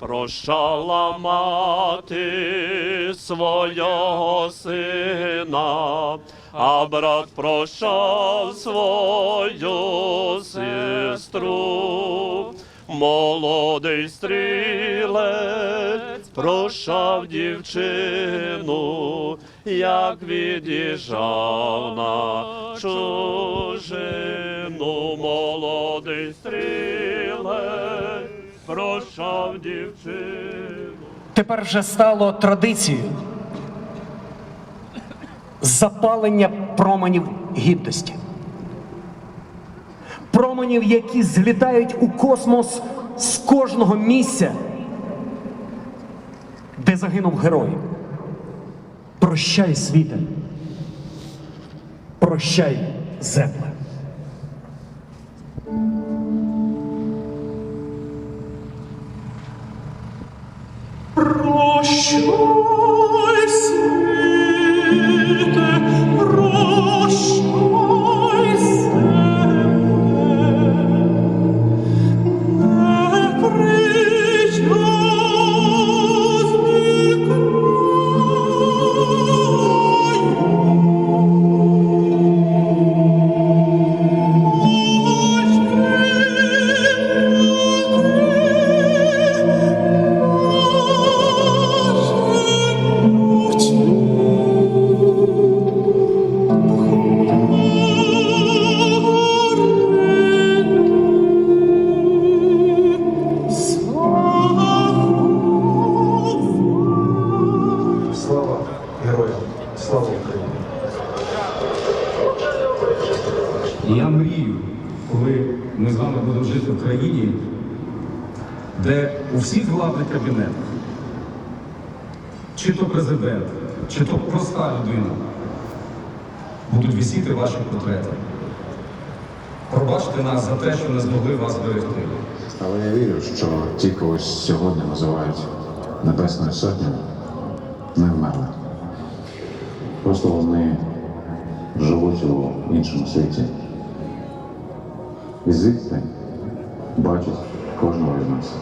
прощала мати свого сина, а брат прощав свою сестру. Молодий стрілець прощав дівчину, як від'їжджав на чужину. Молодий стрілець прощав дівчину. Тепер вже стало традицією запалення променів гідності. Променів, які злітають у космос з кожного місця, де загинув герой. Прощай, світе. Прощай, земле. Прощай, Слава героям! Слава Україні! Я мрію, коли ми з вами будемо жити в країні, де у всіх владних кабінетах, чи то президент, чи то проста людина, будуть висіти ваші портрети. Пробачте нас за те, що не змогли вас берегти. Але я вірю, що ті, кого сьогодні називають Небесною Сотнею, не вмерли. Просто вони живуть у іншому світі. І звідти бачать кожного з нас.